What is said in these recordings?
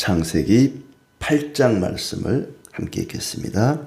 창세기 8장 말씀을 함께 읽겠습니다.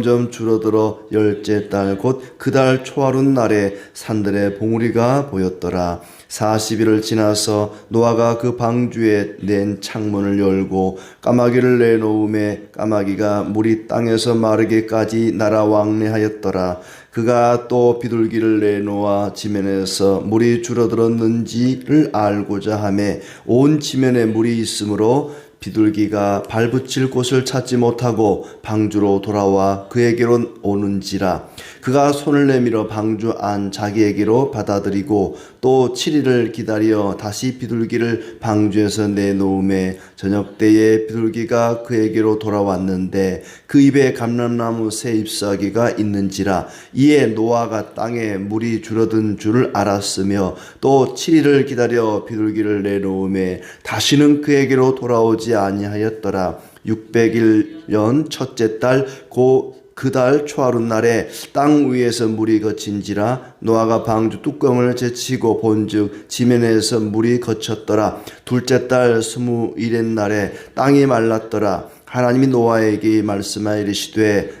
점 줄어들어 열째 달 곧 그 달 초하룻 날에 산들의 봉우리가 보였더라. 40일을 지나서 노아가 그 방주에 낸 창문을 열고 까마귀를 내놓음에 까마귀가 물이 땅에서 마르게까지 날아 왕래하였더라. 그가 또 비둘기를 내놓아 지면에서 물이 줄어들었는지를 알고자 하매 온 지면에 물이 있으므로 비둘기가 발붙일 곳을 찾지 못하고 방주로 돌아와 그에게로 오는지라 그가 손을 내밀어 방주 안 자기에게로 받아들이고 또 7일을 기다려 다시 비둘기를 방주에서 내놓음에 저녁 때에 비둘기가 그에게로 돌아왔는데 그 입에 감람나무 새 잎사귀가 있는지라 이에 노아가 땅에 물이 줄어든 줄을 알았으며 또 7일을 기다려 비둘기를 내놓음에 다시는 그에게로 돌아오지 아니하였더라. 600일 첫째 달 고 그달 초하룻 날에 땅 위에서 물이 거친지라 노아가 방주 뚜껑을 제치고 본즉 지면에서 물이 거쳤더라. 둘째 달 스무 일의 날에 땅이 말랐더라. 하나님이 노아에게 말씀하여 이르시되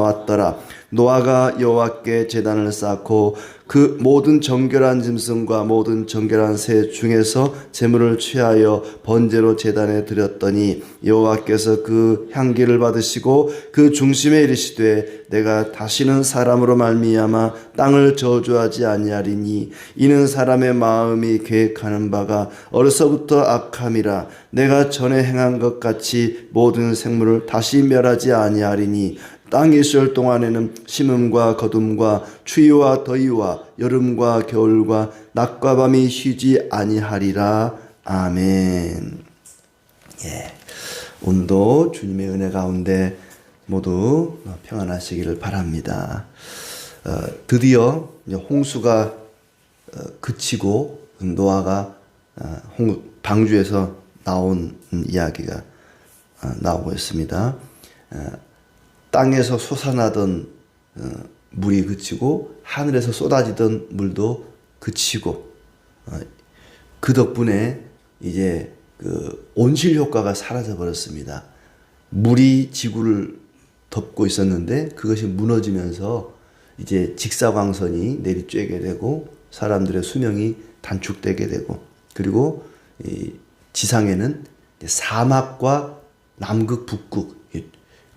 왔더라. 노아가 여호와께 제단을 쌓고 그 모든 정결한 짐승과 모든 정결한 새 중에서 제물을 취하여 번제로 제단에 드렸더니 여호와께서 그 향기를 받으시고 그 중심에 이르시되 내가 다시는 사람으로 말미암아 땅을 저주하지 아니하리니 이는 사람의 마음이 계획하는 바가 어려서부터 악함이라 내가 전에 행한 것 같이 모든 생물을 다시 멸하지 아니하리니 땅이 있을 동안에는 심음과 거둠과 추위와 더위와 여름과 겨울과 낮과 밤이 쉬지 아니하리라. 아멘. 예. 오늘도 주님의 은혜 가운데 모두 평안하시기를 바랍니다. 어, 드디어 홍수가 어, 그치고 노아가 어, 홍, 방주에서 나온 이야기가 어, 나오고 있습니다. 어, 땅에서 솟아나던 어, 물이 그치고 하늘에서 쏟아지던 물도 그치고 어, 그 덕분에 이제 그 온실 효과가 사라져 버렸습니다. 물이 지구를 덮고 있었는데 그것이 무너지면서 이제 직사광선이 내리쬐게 되고 사람들의 수명이 단축되게 되고 그리고 이 지상에는 사막과 남극, 북극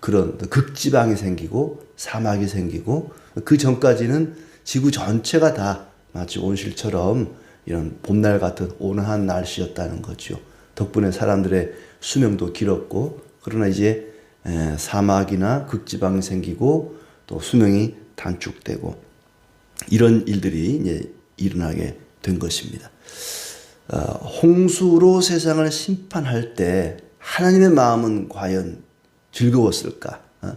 그런 극지방이 생기고 사막이 생기고 그 전까지는 지구 전체가 다 마치 온실처럼 이런 봄날 같은 온화한 날씨였다는 거죠. 덕분에 사람들의 수명도 길었고 그러나 이제 사막이나 극지방이 생기고 또 수명이 단축되고 이런 일들이 이제 일어나게 된 것입니다. 어, 홍수로 세상을 심판할 때 하나님의 마음은 과연 즐거웠을까? 어?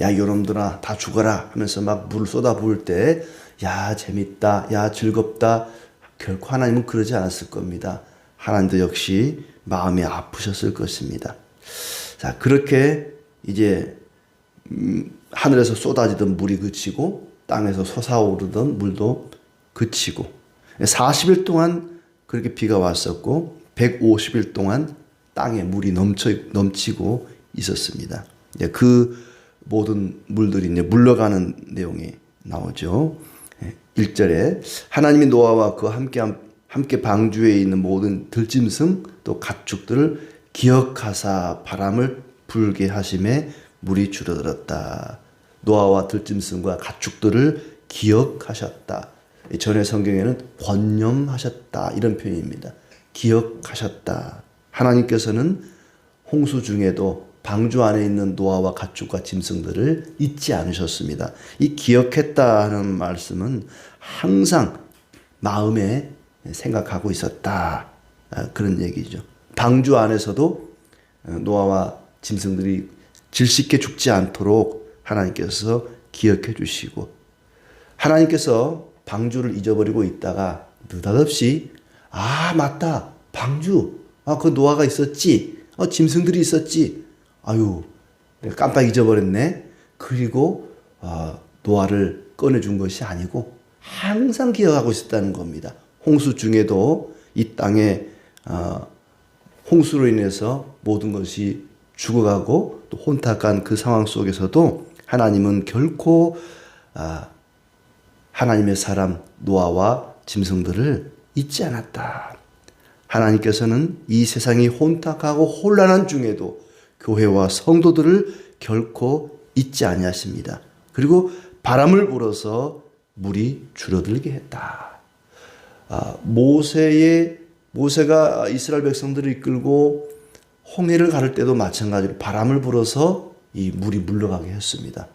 야, 요놈들아, 다 죽어라 하면서 막 물을 쏟아 부을 때, 야, 재밌다, 야, 즐겁다. 결코 하나님은 그러지 않았을 겁니다. 하나님도 역시 마음이 아프셨을 것입니다. 자, 그렇게 이제, 음, 하늘에서 쏟아지던 물이 그치고, 땅에서 솟아오르던 물도 그치고, 40일 동안 그렇게 비가 왔었고, 150일 동안 땅에 물이 넘쳐, 넘치고 있었습니다. 그 모든 물들이 이제 물러가는 내용이 나오죠. 1절에 하나님이 노아와 그 함께 함께 방주에 있는 모든 들짐승 또 가축들을 기억하사 바람을 불게 하심에 물이 줄어들었다. 노아와 들짐승과 가축들을 기억하셨다. 전에 성경에는 권념하셨다 이런 표현입니다. 기억하셨다. 하나님께서는 홍수 중에도 방주 안에 있는 노아와 가축과 짐승들을 잊지 않으셨습니다. 이 기억했다 하는 말씀은 항상 마음에 생각하고 있었다. 아, 그런 얘기죠. 방주 안에서도 노아와 짐승들이 질식게 죽지 않도록 하나님께서 기억해 주시고 하나님께서 방주를 잊어버리고 있다가 느닷없이 아 맞다 방주 아 그 노아가 있었지 어 짐승들이 있었지 아유 내가 깜빡 잊어버렸네 그리고 아, 노아를 꺼내준 것이 아니고 항상 기억하고 있었다는 겁니다 홍수 중에도 이 땅에 아, 홍수로 인해서 모든 것이 죽어가고 또 혼탁한 그 상황 속에서도 하나님은 결코 아, 하나님의 사람 노아와 짐승들을 잊지 않았다. 하나님께서는 이 세상이 혼탁하고 혼란한 중에도 교회와 성도들을 결코 잊지 아니하십니다. 그리고 바람을 불어서 물이 줄어들게 했다. 아, 모세의 모세가 이스라엘 백성들을 이끌고 홍해를 가를 때도 마찬가지로 바람을 불어서 이 물이 물러가게 했습니다.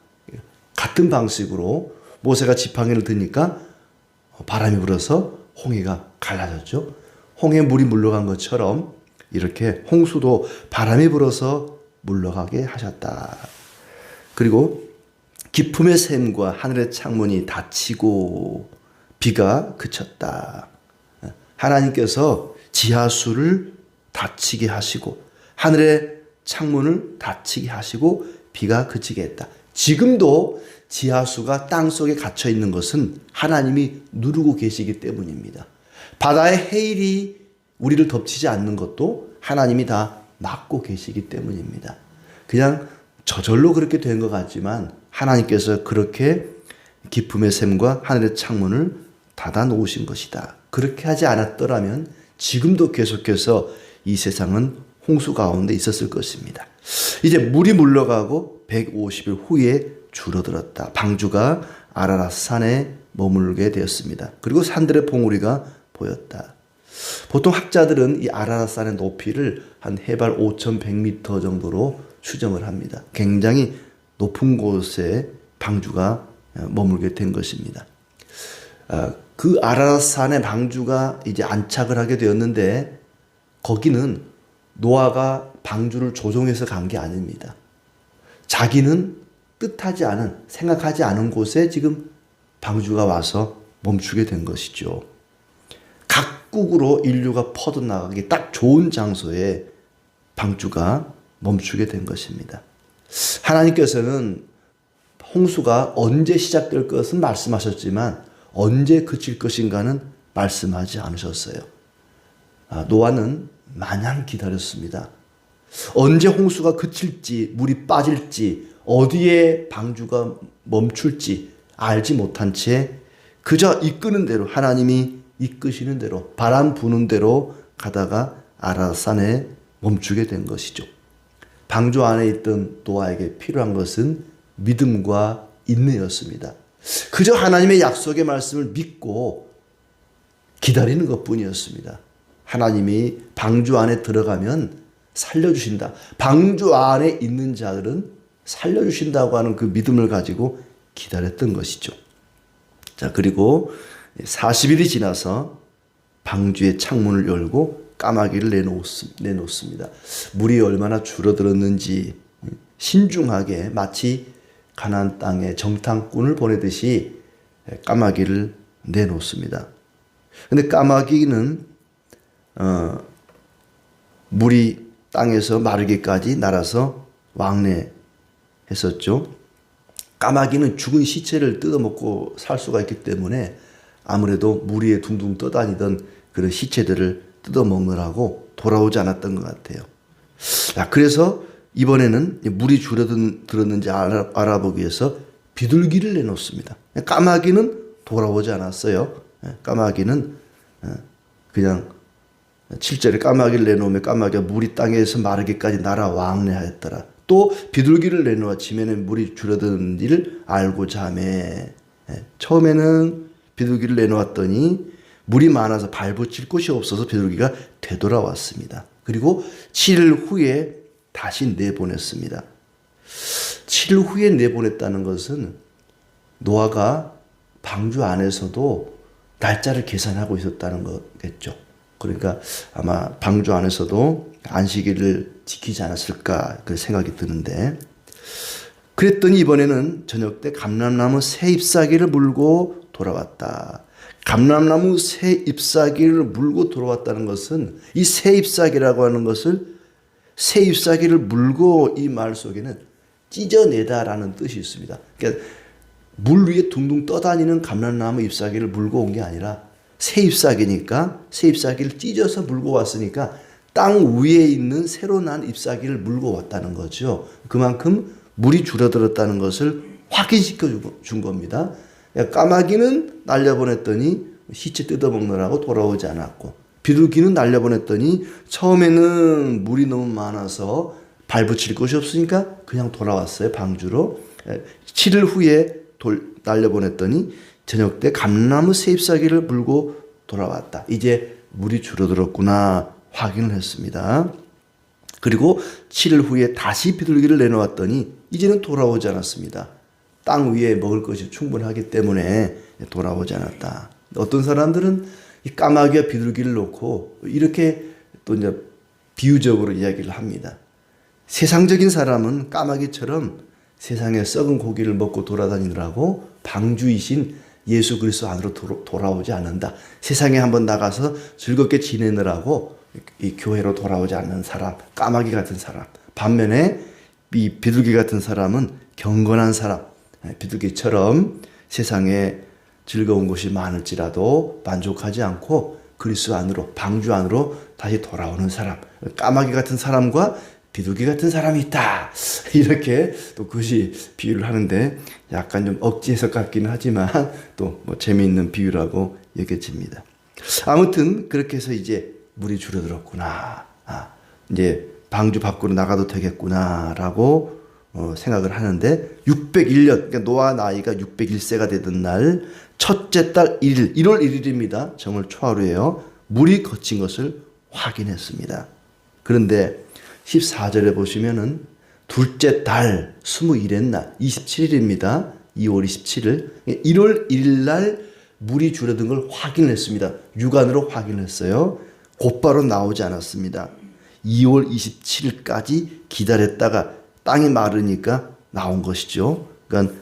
같은 방식으로 모세가 지팡이를 드니까 바람이 불어서 홍해가 갈라졌죠. 홍해 물이 물러간 것처럼 이렇게 홍수도 바람이 불어서 물러가게 하셨다. 그리고 기품의 샘과 하늘의 창문이 닫히고 비가 그쳤다. 하나님께서 지하수를 닫히게 하시고 하늘의 창문을 닫히게 하시고 비가 그치게 했다. 지금도 지하수가 땅 속에 갇혀 있는 것은 하나님이 누르고 계시기 때문입니다. 바다의 해일이 우리를 덮치지 않는 것도 하나님이 다 막고 계시기 때문입니다. 그냥 저절로 그렇게 된 것 같지만 하나님께서 그렇게 기품의 샘과 하늘의 창문을 닫아 놓으신 것이다. 그렇게 하지 않았더라면 지금도 계속해서 이 세상은 홍수 가운데 있었을 것입니다. 이제 물이 물러가고 150일 후에 줄어들었다. 방주가 아라라 산에 머물게 되었습니다. 그리고 산들의 봉우리가 보였다. 보통 학자들은 이 아라라 산의 높이를 한 해발 5,100m 정도로 추정을 합니다. 굉장히 높은 곳에 방주가 머물게 된 것입니다. 아, 그 아라라 산의 방주가 이제 안착을 하게 되었는데 거기는 노아가 방주를 조종해서 간 게 아닙니다. 자기는 뜻하지 않은, 생각하지 않은 곳에 지금 방주가 와서 멈추게 된 것이죠. 각 국으로 인류가 퍼져나가기 딱 좋은 장소에 방주가 멈추게 된 것입니다. 하나님께서는 홍수가 언제 시작될 것은 말씀하셨지만 언제 그칠 것인가는 말씀하지 않으셨어요. 아, 노아는 마냥 기다렸습니다. 언제 홍수가 그칠지, 물이 빠질지, 어디에 방주가 멈출지 알지 못한 채 그저 이끄는 대로 하나님이 이끄시는 대로 바람 부는 대로 가다가 아라산에 멈추게 된 것이죠. 방주 안에 있던 노아에게 필요한 것은 믿음과 인내였습니다. 그저 하나님의 약속의 말씀을 믿고 기다리는 것 뿐이었습니다. 하나님이 방주 안에 들어가면 살려주신다. 방주 안에 있는 자들은 살려주신다고 하는 그 믿음을 가지고 기다렸던 것이죠. 자, 그리고 40일이 지나서 방주의 창문을 열고 까마귀를 내놓습니다. 물이 얼마나 줄어들었는지 신중하게 마치 가나안 땅에 정탐꾼을 보내듯이 까마귀를 내놓습니다. 근데 까마귀는 어, 물이 땅에서 마르기까지 날아서 왕래했었죠. 까마귀는 죽은 시체를 뜯어먹고 살 수가 있기 때문에 아무래도 물 위에 둥둥 떠다니던 그런 시체들을 뜯어먹느라고 돌아오지 않았던 것 같아요. 자, 그래서 이번에는 물이 줄어들었는지 알아, 보기 위해서 비둘기를 내놓습니다. 까마귀는 돌아오지 않았어요. 예, 까마귀는 예, 그냥 7절에 까마귀를 내놓으며 까마귀가 물이 땅에서 마르기까지 날아 왕래하였더라. 또 비둘기를 내놓아 지면에 물이 줄어드는 일을 알고자 하매 예, 처음에는 비둘기를 내놓았더니 물이 많아서 발붙일 곳이 없어서 비둘기가 되돌아왔습니다. 그리고 7일 후에 다시 내보냈습니다. 7일 후에 내보냈다는 것은 노아가 방주 안에서도 날짜를 계산하고 있었다는 거겠죠. 그러니까 아마 방주 안에서도 안식일을 지키지 않았을까 그 생각이 드는데 그랬더니 이번에는 저녁 때 감람나무 새 잎사귀를 물고 돌아왔다. 감람나무 새 잎사귀를 물고 돌아왔다는 것은 이 새 잎사귀라고 하는 것을 새 잎사귀를 물고 이 말 속에는 찢어내다라는 뜻이 있습니다. 그러니까 물 위에 둥둥 떠다니는 감람나무 잎사귀를 물고 온 게 아니라 새 잎사귀니까 새 잎사귀를 찢어서 물고 왔으니까 땅 위에 있는 새로 난 잎사귀를 물고 왔다는 거죠. 그만큼 물이 줄어들었다는 것을 확인시켜 준 겁니다. 까마귀는 날려보냈더니 시체 뜯어먹느라고 돌아오지 않았고 비둘기는 날려보냈더니 처음에는 물이 너무 많아서 발붙일 곳이 없으니까 그냥 돌아왔어요 방주로. 7일 후에 돌, 날려보냈더니 저녁 때 감나무 세잎사귀를 물고 돌아왔다. 이제 물이 줄어들었구나 확인을 했습니다. 그리고 7일 후에 다시 비둘기를 내놓았더니 이제는 돌아오지 않았습니다 땅 위에 먹을 것이 충분하기 때문에 돌아오지 않았다 어떤 사람들은 이 까마귀와 비둘기를 놓고 이렇게 또 이제 비유적으로 이야기를 합니다. 세상적인 사람은 까마귀처럼 세상에 썩은 고기를 먹고 돌아다니느라고 방주이신 예수 그리스도 안으로 돌아오지 않는다. 세상에 한번 나가서 즐겁게 지내느라고 이 교회로 돌아오지 않는 사람, 까마귀 같은 사람. 반면에 이 비둘기 같은 사람은 경건한 사람, 비둘기처럼 세상에 즐거운 것이 많을지라도 만족하지 않고 그리스도 안으로 방주 안으로 다시 돌아오는 사람 까마귀 같은 사람과 비둘기 같은 사람이 있다 이렇게 또 그것이 비유를 하는데 약간 좀 억지 해석 같기는 하지만 또 뭐 재미있는 비유라고 여겨집니다. 아무튼 그렇게 해서 이제 물이 줄어들었구나. 아, 이제 방주 밖으로 나가도 되겠구나라고 어, 생각을 하는데 601년 그러니까 노아 나이가 601세가 되던 날 첫째 달 1일 1월 1일입니다. 정월 초하루에요. 물이 거친 것을 확인했습니다. 그런데 14절에 보시면은 둘째 달 21일 날 27일입니다. 2월 27일 1월 1일 날 물이 줄어든 걸 확인했습니다. 육안으로 확인했어요. 곧바로 나오지 않았습니다. 2월 27일까지 기다렸다가 땅이 마르니까 나온 것이죠. 그러니까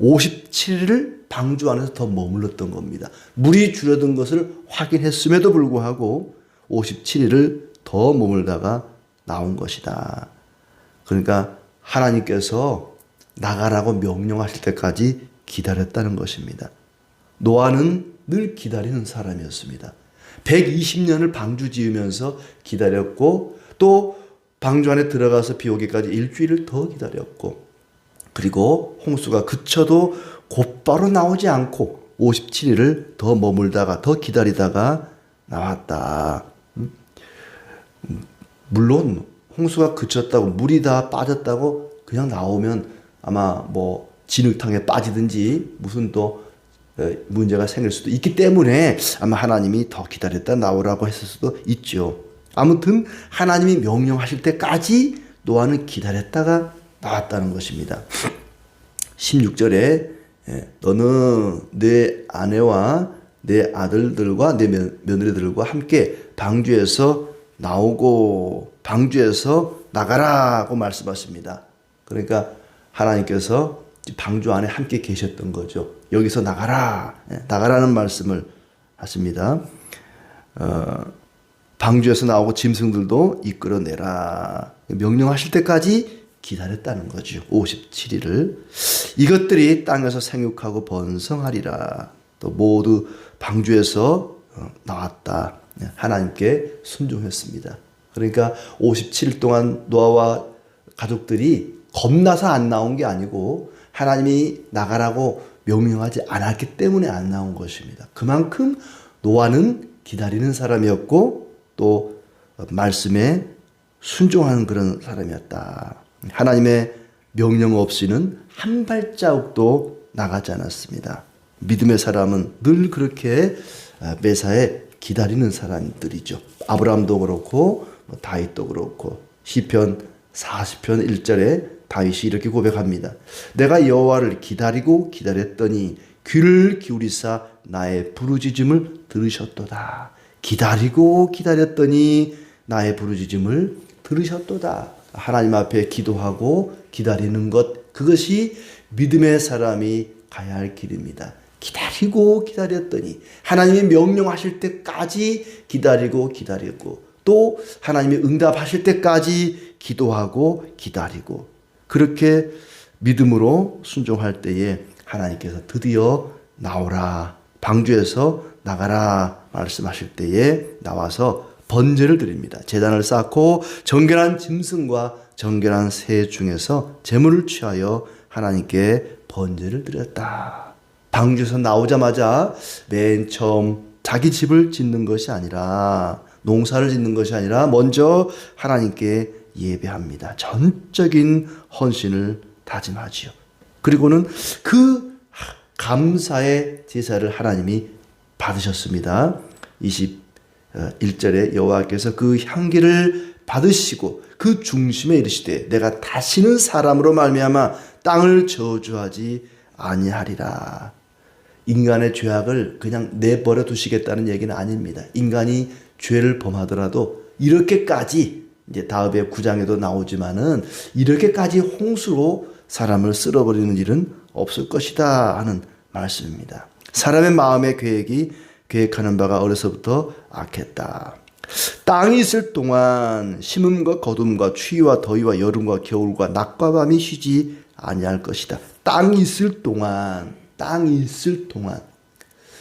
57일을 방주 안에서 더 머물렀던 겁니다. 물이 줄어든 것을 확인했음에도 불구하고 57일을 더 머물다가 나온 것이다. 그러니까 하나님께서 나가라고 명령하실 때까지 기다렸다는 것입니다. 노아는 늘 기다리는 사람이었습니다. 120년을 방주 지으면서 기다렸고 또 방주 안에 들어가서 비 오기까지 일주일을 더 기다렸고 그리고 홍수가 그쳐도 곧바로 나오지 않고 57일을 더 머물다가 더 기다리다가 나왔다. 음? 물론 홍수가 그쳤다고 물이 다 빠졌다고 그냥 나오면 아마 뭐 진흙탕에 빠지든지 무슨 또 문제가 생길 수도 있기 때문에 아마 하나님이 더 기다렸다 나오라고 했을 수도 있죠. 아무튼 하나님이 명령하실 때까지 노아는 기다렸다가 나왔다는 것입니다. 16절에 예, 너는 내 아내와 내 아들들과 내 며느리들과 함께 방주에서 나오고 방주에서 나가라고 말씀하십니다. 그러니까 하나님께서 방주 안에 함께 계셨던 거죠. 여기서 나가라, 예, 나가라는 말씀을 하십니다. 어, 방주에서 나오고 짐승들도 이끌어내라. 명령하실 때까지 기다렸다는 거죠. 57일을. 이것들이 땅에서 생육하고 번성하리라. 또 모두 방주에서 어, 나왔다. 네, 하나님께 순종했습니다. 그러니까 57일 동안 노아와 가족들이 겁나서 안 나온 게 아니고 하나님이 나가라고 명령하지 않았기 때문에 안 나온 것입니다. 그만큼 노아는 기다리는 사람이었고 또 말씀에 순종하는 그런 사람이었다. 하나님의 명령 없이는 한 발자국도 나가지 않았습니다. 믿음의 사람은 늘 그렇게 아, 매사에 기다리는 사람들이죠. 아브라함도 그렇고 뭐 다윗도 그렇고 시편 40편 1절에 다윗이 이렇게 고백합니다. 내가 여호와를 기다리고 기다렸더니 귀를 기울이사 나의 부르짖음을 들으셨도다. 기다리고 기다렸더니 나의 부르짖음을 들으셨도다. 하나님 앞에 기도하고 기다리는 것 그것이 믿음의 사람이 가야 할 길입니다. 기다리고 기다렸더니 하나님이 명령하실 때까지 기다리고 기다리고 또 하나님이 응답하실 때까지 기도하고 기다리고 그렇게 믿음으로 순종할 때에 하나님께서 드디어 나오라 방주에서 나가라 말씀하실 때에 나와서 번제를 드립니다. 제단을 쌓고 정결한 짐승과 정결한 새 중에서 제물을 취하여 하나님께 번제를 드렸다. 방주에서 나오자마자 맨 처음 자기 집을 짓는 것이 아니라 농사를 짓는 것이 아니라 먼저 하나님께 예배합니다. 전적인 헌신을 다짐하지요. 그리고는 그 감사의 제사를 하나님이 받으셨습니다. 21절에 여호와께서 그 향기를 받으시고 그 중심에 이르시되 내가 다시는 사람으로 말미암아 땅을 저주하지 아니하리라. 인간의 죄악을 그냥 내버려 두시겠다는 얘기는 아닙니다. 인간이 죄를 범하더라도 이렇게까지 이제 다음에 구장에도 나오지만은 이렇게까지 홍수로 사람을 쓸어버리는 일은 없을 것이다 하는 말씀입니다. 사람의 마음의 계획이 계획하는 바가 어려서부터 악했다. 땅이 있을 동안 심음과 거둠과 추위와 더위와 여름과 겨울과 낮과 밤이 쉬지 아니할 것이다. 땅이 있을 동안 땅이 있을 동안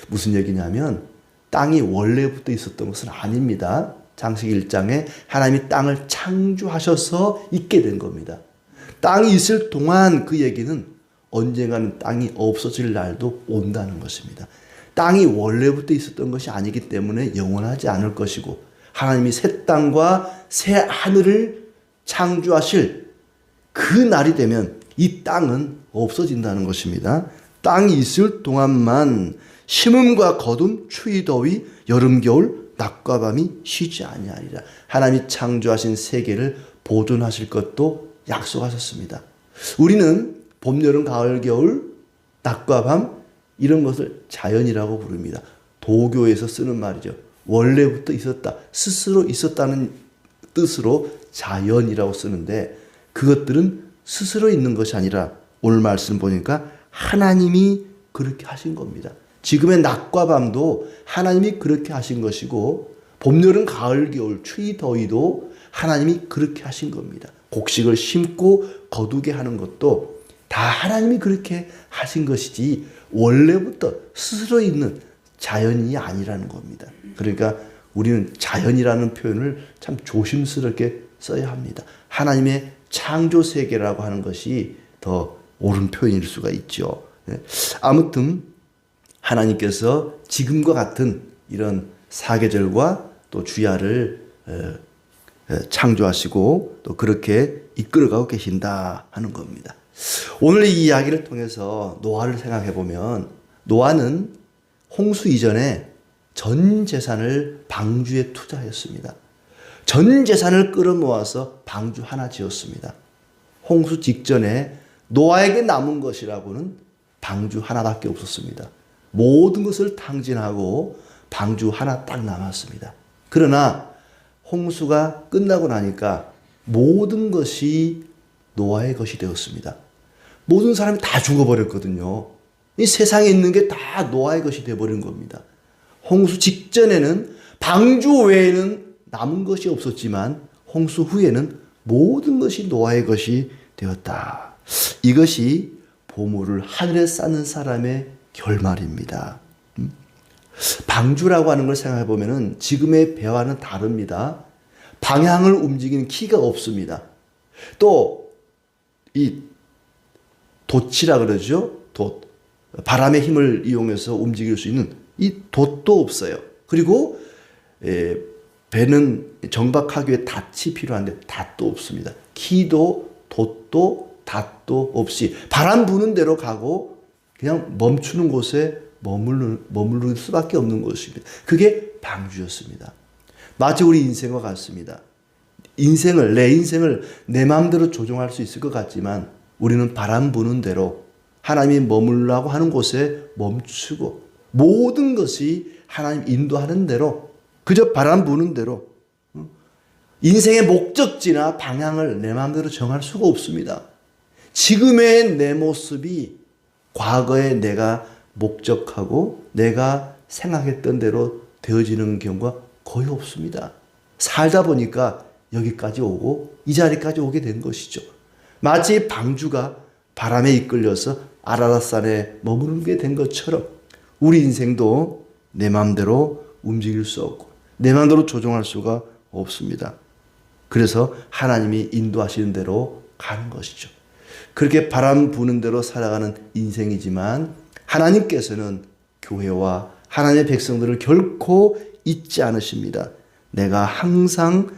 무슨 얘기냐면 땅이 원래부터 있었던 것은 아닙니다. 장세기 1장에 하나님이 땅을 창조하셔서 있게 된 겁니다. 땅이 있을 동안 그 얘기는 언젠가는 땅이 없어질 날도 온다는 것입니다. 땅이 원래부터 있었던 것이 아니기 때문에 영원하지 않을 것이고 하나님이 새 땅과 새 하늘을 창조하실 그 날이 되면 이 땅은 없어진다는 것입니다. 땅이 있을 동안만 심음과 거둠, 추위, 더위, 여름, 겨울, 낮과 밤이 쉬지 아니하리라. 하나님이 창조하신 세계를 보존하실 것도 약속하셨습니다. 우리는 봄, 여름, 가을, 겨울, 낮과 밤 이런 것을 자연이라고 부릅니다. 도교에서 쓰는 말이죠. 원래부터 있었다. 스스로 있었다는 뜻으로 자연이라고 쓰는데 그것들은 스스로 있는 것이 아니라 오늘 말씀 보니까 하나님이 그렇게 하신 겁니다. 지금의 낮과 밤도 하나님이 그렇게 하신 것이고 봄, 여름, 가을, 겨울, 추위, 더위도 하나님이 그렇게 하신 겁니다. 곡식을 심고 거두게 하는 것도 다 하나님이 그렇게 하신 것이지 원래부터 스스로 있는 자연이 아니라는 겁니다. 그러니까 우리는 자연이라는 표현을 참 조심스럽게 써야 합니다. 하나님의 창조 세계라고 하는 것이 더 옳은 표현일 수가 있죠. 네. 아무튼 하나님께서 지금과 같은 이런 사계절과 또 주야를 창조하시고 또 그렇게 이끌어가고 계신다 하는 겁니다. 오늘 이 이야기를 통해서 노아를 생각해 보면 노아는 홍수 이전에 전 재산을 방주에 투자했습니다. 전 재산을 끌어모아서 방주 하나 지었습니다. 홍수 직전에 노아에게 남은 것이라고는 방주 하나밖에 없었습니다. 모든 것을 탕진하고 방주 하나 딱 남았습니다. 그러나 홍수가 끝나고 나니까 모든 것이 노아의 것이 되었습니다. 모든 사람이 다 죽어버렸거든요. 이 세상에 있는 게 다 노아의 것이 되어버린 겁니다. 홍수 직전에는 방주 외에는 남은 것이 없었지만 홍수 후에는 모든 것이 노아의 것이 되었다. 이것이 보물을 하늘에 쌓는 사람의 결말입니다. 음? 방주라고 하는 걸 생각해 보면은 지금의 배와는 다릅니다. 방향을 움직이는 키가 없습니다. 또 이 돛이라 그러죠. 돛. 바람의 힘을 이용해서 움직일 수 있는 이 돛도 없어요. 그리고 에, 배는 정박하기 위해 닷이 필요한데 닷도 없습니다. 키도 돛도 닷도 없이 바람 부는 대로 가고 그냥 멈추는 곳에 머무르, 머무를 수밖에 없는 것입니다. 그게 방주였습니다. 마치 우리 인생과 같습니다. 인생을 내 인생을 내 마음대로 조종할 수 있을 것 같지만 우리는 바람 부는 대로 하나님이 머물라고 하는 곳에 멈추고 모든 것이 하나님 인도하는 대로 그저 바람 부는 대로 어? 인생의 목적지나 방향을 내 마음대로 정할 수가 없습니다. 지금의 내 모습이 과거에 내가 목적하고 내가 생각했던 대로 되어지는 경우가 거의 없습니다. 살다 보니까 여기까지 오고 이 자리까지 오게 된 것이죠. 마치 방주가 바람에 이끌려서 아라라산에 머무르게 된 것처럼 우리 인생도 내 마음대로 움직일 수 없고 내 마음대로 조종할 수가 없습니다. 그래서 하나님이 인도하시는 대로 가는 것이죠. 그렇게 바람 부는 대로 살아가는 인생이지만 하나님께서는 교회와 하나님의 백성들을 결코 잊지 않으십니다. 내가 항상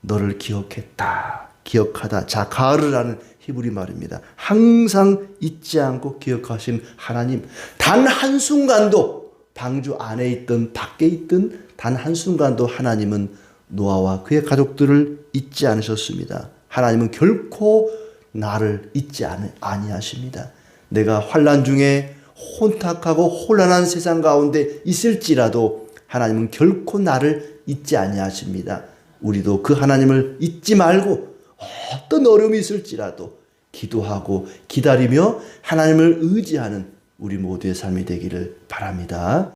너를 기억했다. 기억하다. 자카르라는 히브리 말입니다. 항상 잊지 않고 기억하신 하나님. 단 한순간도 방주 안에 있든 밖에 있든 단 한순간도 하나님은 노아와 그의 가족들을 잊지 않으셨습니다. 하나님은 결코 나를 잊지 아니- 아니하십니다. 내가 환란 중에 혼탁하고 혼란한 세상 가운데 있을지라도 하나님은 결코 나를 잊지 아니하십니다. 우리도 그 하나님을 잊지 말고 어떤 어려움이 있을지라도 기도하고 기다리며 하나님을 의지하는 우리 모두의 삶이 되기를 바랍니다.